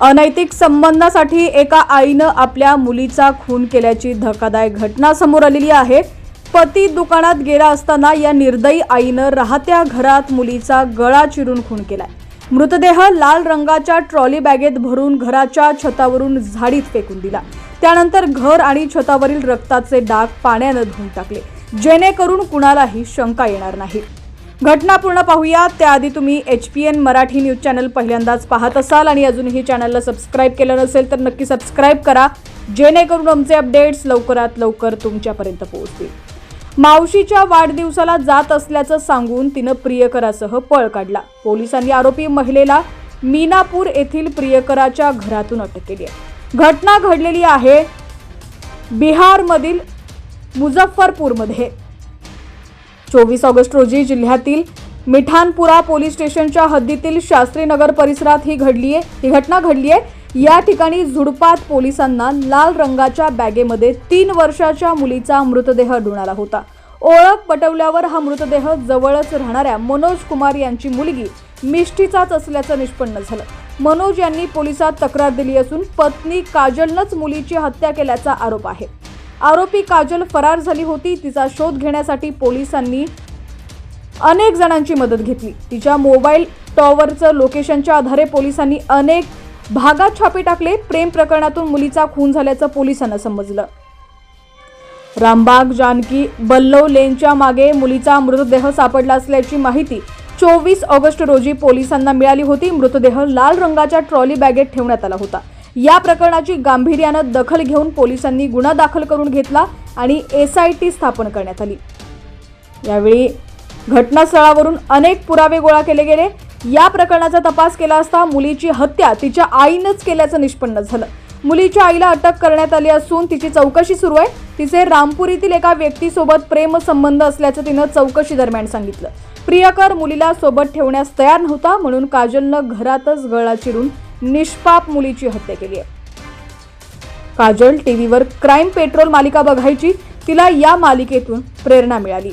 अनैतिक संबंधासाठी एका आईनं आपल्या मुलीचा खून केल्याची धक्कादायक घटना समोर आलेली आहे. पती दुकानात गेला असताना या निर्दयी आईनं राहत्या घरात मुलीचा गळा चिरून खून केलाय. मृतदेह लाल रंगाच्या ट्रॉली बॅगेत भरून घराच्या छतावरून झाडीत फेकून दिला. त्यानंतर घर आणि छतावरील रक्ताचे डाग पाण्यानं धुवून टाकले. जेणेकरून कुणालाही शंका येणार नाही. घटना पूर्ण पाहूया. त्याआधी तुम्ही H P N Marathi news channel पहिल्यांदाच पाहत असाल आणि अजूनही चॅनलला सबस्क्राईब केलं नसेल तर नक्की सबस्क्राईब करा. जेणेकरून आमचे अपडेट्स लवकरात लवकर तुमच्यापर्यंत पोहोचतील. मावशीच्या वाढदिवसाला जात असल्याचं सांगून तिनं प्रियकरासह पळ काढला. पोलिसांनी आरोपी महिलेला मीनापूर येथील प्रियकराच्या घरातून अटक केली आहे. घटना घडलेली आहे बिहारमधील मुझफ्फरपूरमध्ये. चोवीस ऑगस्ट रोजी जिल्ह्यातील मिठानपुरा पोलीस स्टेशनच्या हद्दीतील शास्त्रीनगर परिसरात ही घडली आहे. ही घटना घडली आहे. या ठिकाणी झुडपात पोलिसांना लाल रंगाच्या बॅगेमध्ये तीन वर्षाच्या मुलीचा मृतदेह आढळून आला होता. ओळख पटवल्यावर हा मृतदेह जवळच राहणाऱ्या मनोज कुमार यांची मुलगी मिष्टीचाच असल्याचं निष्पन्न झालं. मनोज यांनी पोलिसात तक्रार दिली असून पत्नी काजलनंच मुलीची हत्या केल्याचा आरोप आहे. आरोपी काजल फरार झाली होती. तिचा शोध घेण्यासाठी पोलिसांनी अनेक जणांची मदत घेतली. तिच्या मोबाईल टॉवरचं लोकेशनच्या आधारे पोलिसांनी अनेक भागात छापे टाकले. प्रेम प्रकरणातून मुलीचा खून झाल्याचं पोलिसांना समजलं. रामबाग जानकी बल्लव लेनच्या मागे मुलीचा मृतदेह सापडला असल्याची माहिती चोवीस ऑगस्ट रोजी पोलिसांना मिळाली होती. मृतदेह लाल रंगाच्या ट्रॉली बॅगेत ठेवण्यात आला होता. या प्रकरणाची गांभीर्यानं दखल घेऊन पोलिसांनी गुन्हा दाखल करून घेतला आणि एस आय टी स्थापन करण्यात आली. यावेळी घटनास्थळावरून अनेक पुरावे गोळा केले गेले. या प्रकरणाचा तपास केला असता मुलीची हत्या तिच्या आईनंच केल्याचं निष्पन्न झालं. मुलीच्या आईला अटक करण्यात आली असून तिची चौकशी सुरू आहे. तिचे रामपुरीतील एका व्यक्तीसोबत प्रेमसंबंध असल्याचं तिनं चौकशी दरम्यान सांगितलं. प्रियकर मुलीला सोबत ठेवण्यास तयार नव्हता म्हणून काजलनं घरातच गळा चिरून निष्पाप मुलीची हत्या केली आहे. काजल टीव्हीवर क्राईम पेट्रोल मालिका बघायची तिला या मालिकेतून प्रेरणा मिळाली.